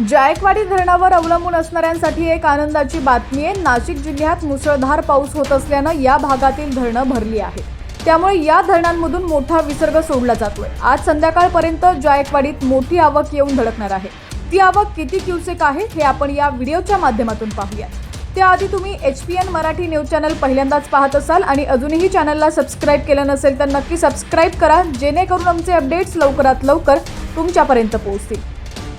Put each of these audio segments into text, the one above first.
जायकवाडी धरणावर अवलंबून असणाऱ्यांसाठी एक आनंदाची बातमी आहे. नाशिक जिल्ह्यात मुसळधार पाऊस होत असल्यानं या भागातील धरणं भरली आहेत. त्यामुळे या धरणांमधून मोठा विसर्ग सोडला जातोय. आज संध्याकाळपर्यंत जायकवाडीत मोठी आवक येऊन धडकणार आहे. ती आवक किती क्युसेक आहे हे आपण या व्हिडिओच्या माध्यमातून पाहूया त्याआधी तुम्ही H P N Marathi news channel पहिल्यांदाच पाहत असाल आणि अजूनही चॅनलला सबस्क्राईब केलं नसेल तर नक्की सबस्क्राईब करा जेणेकरून आमचे अपडेट्स लवकरात लवकर तुमच्यापर्यंत पोहोचतील.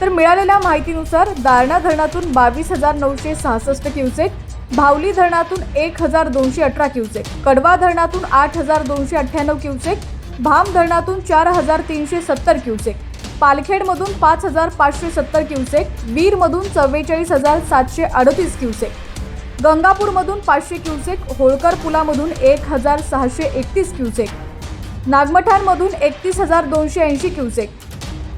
तर मिळालेल्या माहितीनुसार दारणा धरणातून बावीस हजार नऊशे सहासष्ट क्युसेक भावली धरणातून एक हजार दोनशे अठरा क्युसेक कडवा धरणातून आठ हजार दोनशे अठ्ठ्याण्णव क्युसेक भाम धरणातून चार हजार तीनशे सत्तर क्युसेक पालखेडमधून पाच हजार पाचशे सत्तर क्युसेक वीरमधून चव्वेचाळीस हजार सातशे अडतीस क्युसेक गंगापूरमधून पाचशे क्युसेक होळकर पुलामधून एक हजार सहाशे एकतीस क्युसेक नागमठाणमधून एकतीस हजार दोनशे ऐंशी क्युसेक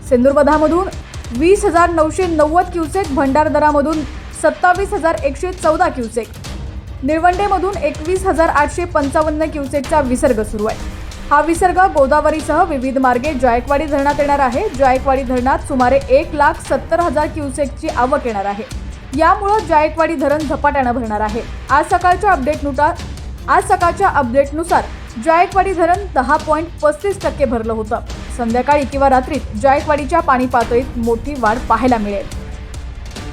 सिंधुर्बधामधून वीस हजार नऊशे नव्वद क्युसेक भंडारदरामधून सत्तावीस हजार एकशे चौदा क्युसेक. निळवंडेमधून एकवीस हजार आठशे पंचावन्न क्युसेकचा विसर्ग सुरू आहे. हा विसर्ग गोदावरीसह विविध मार्गे जायकवाडी धरणात येणार आहे. जायकवाडी धरणात सुमारे एक लाख सत्तर हजार क्युसेकची आवक येणार आहे. यामुळं जायकवाडी धरण झपाट्यानं भरणार आहे. आज सकाळच्या अपडेटनुसार आज सकाळच्या अपडेटनुसार जायकवाडी धरण दहा पॉईंट पस्तीस टक्के भरलं होतं. संध्याकाळी किंवा रात्रीत जायकवाडीच्या पाणी पातळीत मोठी वाढ पाहायला मिळेल.